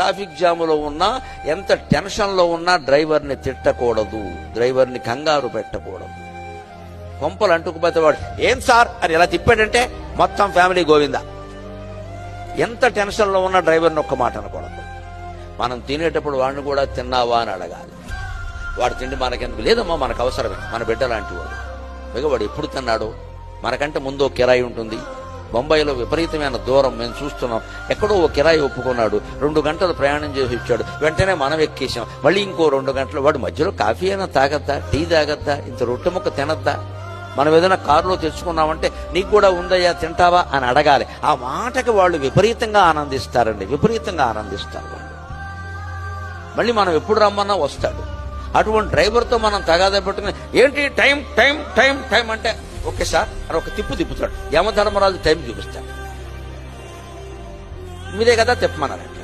Traffic జాములో ఉన్నా ఎంత టెన్షన్లో ఉన్నా డ్రైవర్ని తిట్టకూడదు. డ్రైవర్ని కంగారు పెట్టకూడదు. కొంపలు అంటుకుపోతే వాడు ఏం సార్? అని ఎలా తిప్పాడంటే మొత్తం ఫ్యామిలీ గోవింద. ఎంత టెన్షన్లో ఉన్న డ్రైవర్ని ఒక్క మాట అనకూడదు. మనం తినేటప్పుడు వాడిని కూడా తిన్నావా అని అడగాలి. వాడు తిండి మనకెందుకు? లేదమ్మా మనకు అవసరమే. మన బిడ్డ లాంటి వాడు. మిగవాడు ఎప్పుడు తిన్నాడు? మనకంటే ముందు కిరాయి ఉంటుంది. బొంబాయిలో విపరీతమైన దూరం మేము చూస్తున్నాం. ఎక్కడో ఓ కిరాయి ఒప్పుకున్నాడు. రెండు గంటలు ప్రయాణం చేసి వచ్చాడు వెంటనే మనం ఎక్కేసాం మళ్ళీ ఇంకో రెండు గంటలు. వాడు మధ్యలో కాఫీ అయినా తాగద్దా? టీ తాగద్దా? ఇంత రొట్టె ముక్క తినద్దా? మనం ఏదైనా కారులో తెచ్చుకున్నామంటే నీకు కూడా ఉందయ్యా తింటావా అని అడగాలి. ఆ మాటకి వాళ్ళు విపరీతంగా ఆనందిస్తారండి. విపరీతంగా ఆనందిస్తారు వాళ్ళు. మళ్ళీ మనం ఎప్పుడు రమ్మన్నా వస్తాడు. అటువంటి డ్రైవర్తో మనం తగాదా పెట్టుకుని ఏంటి టైం టైం టైం టైం? అంటే ఓకే సార్ అని ఒక తిప్పు తిప్పుతాడు యమధర్మరాజు టైం చూపిస్తాడు. మీరే కదా తిప్పమన్నారండి